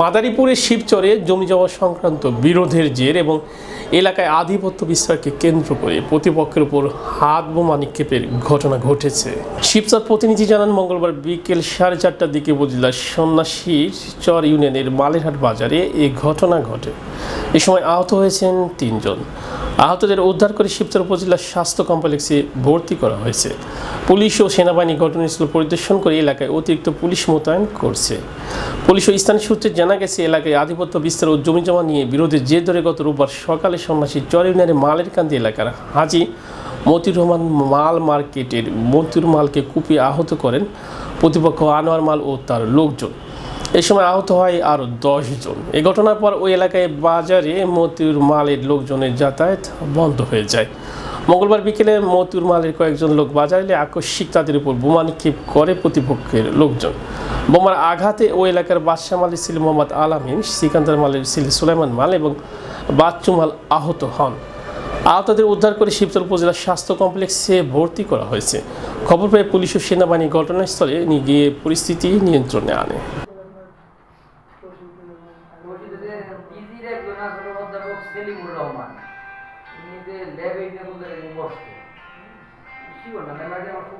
মাদারীপুরের শিবচরে জমি জমা সংক্রান্ত বিরোধের জের এবং এলাকায় আধিপত্য বিস্তারকে কেন্দ্র করে প্রতিপক্ষের উপর হাত বোমা নিক্ষেপের ঘটনা ঘটেছে। শিবচর প্রতিনিধি জানান, মঙ্গলবার বিকেল সাড়ে চারটার দিকে উপজেলার সন্ন্যাসীর চর ইউনিয়নের মালেরহাট বাজারে এই ঘটনা ঘটে। এ সময় আহত হয়েছেন তিনজন। আহতদের উদ্ধার করে শিবচর উপজেলার স্বাস্থ্য কমপ্লেক্সে ভর্তি করা হয়েছে। পুলিশ ও সেনাবাহিনী ঘটনাস্থল পরিদর্শন করে এলাকায় অতিরিক্ত পুলিশ মোতায়েন করছে। পুলিশ ও স্থানীয় সূত্রে জানা গেছে, এলাকায় আধিপত্য বিস্তার ও জমি জমা নিয়ে বিরোধের জের ধরে গত রোববার সকালে সন্ন্যাসী চর ইউনিয়নের মালের কান্দি এলাকার হাজি মতির রহমান মাল মার্কেটের মতির মালকে কুপিয়ে আহত করেন প্রতিপক্ষ আনোয়ার মাল ও তার লোকজন। এই সময় আহত হয় আরও জন এই ঘটনার পর ওই এলাকায় বাজারে মতিউর মালের লোকজনের যাতায়াত বন্ধ হয়ে যায়। মঙ্গলবার বিকেলে মতিউর মালের কয়েকজন লোক বাজারে এলে আকস্মিক তাদের উপর বোমা নিক্ষেপ করে প্রতিপক্ষের লোকজন। বোমার আঘাতে ওই এলাকার বাদশাহ মালের ছিল মোহাম্মদ আলামিন, সিকান্দার মালের ছিল সুলাইমান মাল এবং বাচ্চু মাল আহত হন। আহতদের উদ্ধার করে শিবচর উপজেলার স্বাস্থ্য কমপ্লেক্সে ভর্তি করা হয়েছে। খবর পেয়ে পুলিশ ও সেনাবাহিনী ঘটনাস্থলে নিয়ে গিয়ে পরিস্থিতি নিয়ন্ত্রণে আনে। পিজির একজন আসলে অধ্যাপক সেলিমুর রহমান। তিনি যে ল্যাবে বসতে। শিওর না? ম্যাম আমার